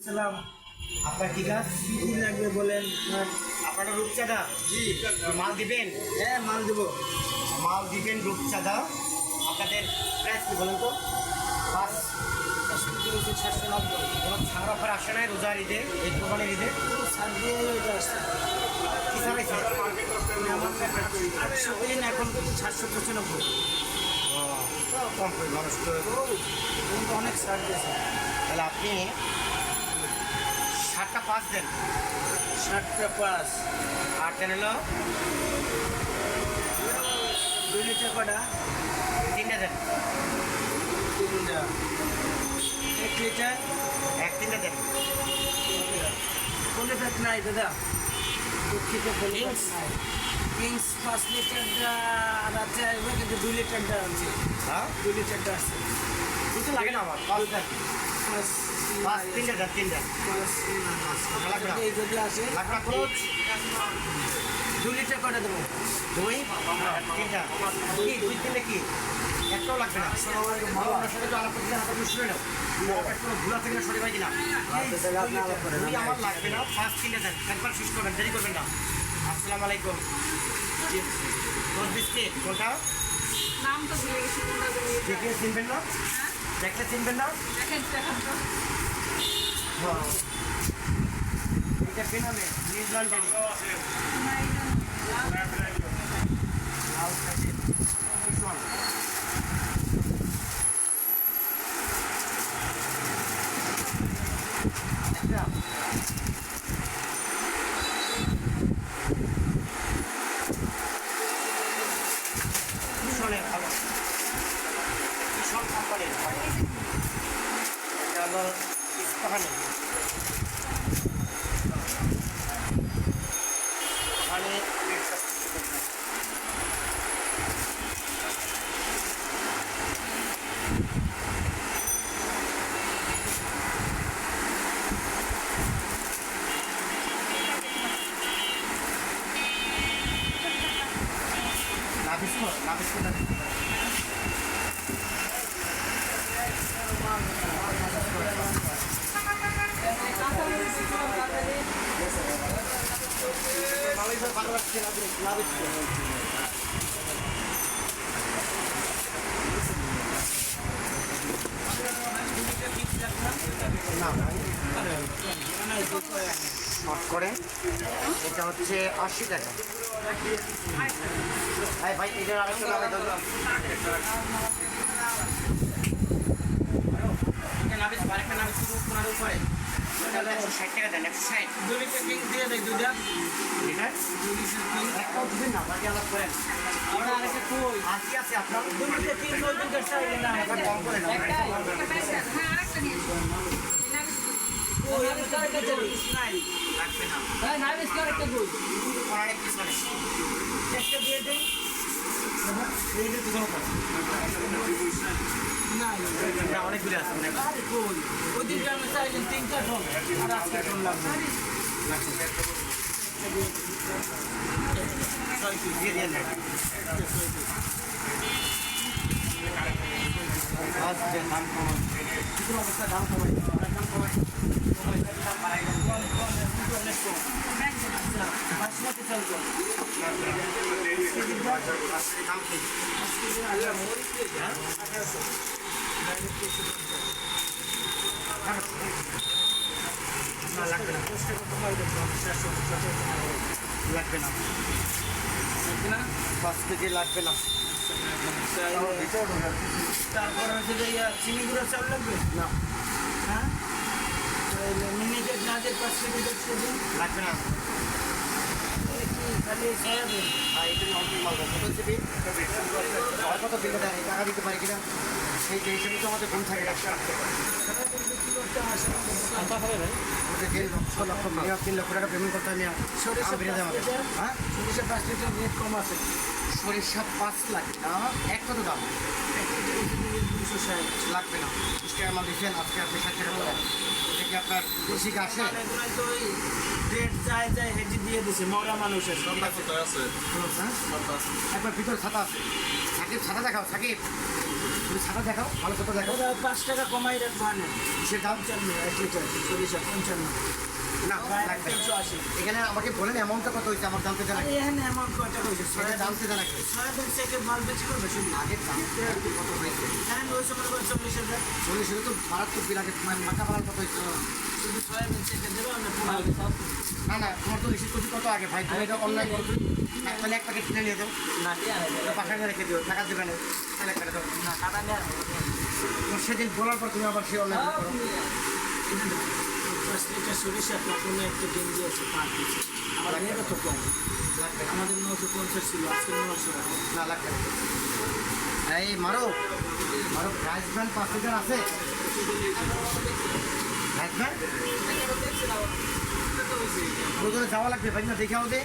সালাম আপনার কি কাজ? কি লাগবে বলেন। আপনারা রূপচাঁদা? জি। মাল দিবেন? হ্যাঁ মাল দেবো। মাল দিবেন রূপচাঁদা? আপনাদের প্রাইস কি বলেন তো? পাঁচ সাতশো নব্বই। কোনো ছাড় অফার আসে নাই রোজার ঈদে? এই কোরবানির ঈদে? দিয়ে আসছে। কি ছাড়াইছে আটশো দিন এখন সাতশো পঁচানব্বই। কম করে মানুষ তো অনেক ছাড় দিয়েছে। তাহলে আপনি পাঁচ দেন ষাটটা পাঁচ। আর দেন হলো। দুই লিটার কটা? তিনটা দেন। তিনটা। এক লিটার? এক তিনটা দেন। কোন ফ্যাট নাই দাদা। দুঃখিত Kings? কিংস পাঁচ লিটারটা রাত্রে আসবে কিন্তু দুই লিটারটা আছে হ্যাঁ? দুই লিটারটা আছে। কিছু লাগে না আমার? পাঁচ। পাঁচ তিনটা দেন তিনটা দুই লিটার কটা দেবো দুই তিনটা কি দুই তিনটা কি একটাও লাগবে না আপনার সাথে তো আলাপ করতে আপনাকে শুনে নাও আপনার থেকে না সরে পাই কিনা আমার লাগবে না পাঁচ তিনটা দেন একবার শেষ করবেন দেরি করবেন না আসসালামু আলাইকুম দুধ বিস্কিট কোনটা? নাম তো ভুলে গেছি। কোনটা চিনবেন না? দেখলে চিনবেন না? এটা পেনামে নিউজিল্যান্ড かんないラビスコだね。শর্ট করে। এটা হচ্ছে আশি টাকা। ভাই ভাই এটা আরেকটা নামে দাও এটা নাবিস আরেকটা নাবিস শুধু পনেরো উপরে তাহলে একশো ষাট টাকা দেন একশো ষাট লিটার কিং দিয়ে দেয় দুইটা লিটার দুই লিটার কিং একটাও দিবেন না বাকি আলাপ করেন আমরা আরেকটা কই আর আছে আপনার দুই লিটার কিং ওই লিটার চাইলে না একবার কম করে নাও একটা আরেকটা নিয়ে ওই লিটার একটা দেবে নাই লাগবে না নাবিস করে একটা কই অনেক পিছনে একটা দিয়ে দেই এই যে দুটো কথা না অনেকগুলো আছে ওই দিনটা আমি চাইলেন তিনটা ঠোন আর আজকে ঠোন লাগবে দাম চাল কম লাগবে না। পাঁচ কেজি লাগবে না তারপর হচ্ছে যে চিনি গুঁড়ো চাল লাগবে না হ্যাঁ মিনিকেট নাচের পাঁচ কেজি দিন লাগবে না খালি সয়াবিন কত দিবে টাকা দিতে পারি কিনা সেই হিসেবে তো আমাদের গুণ থাকে পেমেন্ট করতে আমি সরিষা বেড়ে যাবে হ্যাঁ সরিষা পাঁচ লিটার রেট কম আছে সরিষা পাঁচ লাখ এক কত দাম দুশো ষাট লাগবে না টাকা। মাল দিচ্ছেন আজকে আপনি ষাট আপনার বেশি এগুলো রেট যায় হেঁটে দিয়ে দিছে মরা মানুষের একবার ভিতরে ছাতা আছে। সাকিব ছাতা দেখাও, সাকিব। ছাতা দেখাও, ভালো ছাতা দেখাও। পাঁচ টাকা কমাই রাখব সে দাম পঞ্চান্ন এক লিটার সরিষা পঞ্চান্ন। না। তিনশো আশি এখানে আমাকে বলেন অ্যামাউন্টটা কত হয়েছে আমার জানতে জানা আরে এখানে অ্যামাউন্ট কত হয়েছে? সেটা জানতে জানা কি? সয়াবিন থেকে মাল বেশি করবে শুধু? আগে জানতে আর কি কত হয়েছে? এখানে হয়েছে করেন চল্লিশ হাজার। চল্লিশ হাজার তো মারাত্মক বিল আগে তোমার মাথা মারার কত শুধু সয়াবিন থেকে দেবে না না তোমার তো রিসিভ করছি কত আগে? ভাই তুমি এটা অনলাইন তাহলে এক প্যাকেট কিনে নিয়ে যাও। না রেখে দিও টাকা দেবে না। তাহলে দাও না টাকা নেওয়া তো সেদিন বলার পর তুমি আবার সে অনলাইন করো। লিটার সরিষা কার্টুনে একটা গেঞ্জি আছে পাঁচ পিস আমাদের এটা তো কম। আমাদের নশো পঞ্চাশ ছিল, আজকে নশো না, লাগবে এই মারো মারো প্রাইস ব্যান্ড পাঁচ লিটার আছে? প্রাইস ব্যান্ড যাওয়া লাগবে, ভাই, না দেখে আমাদের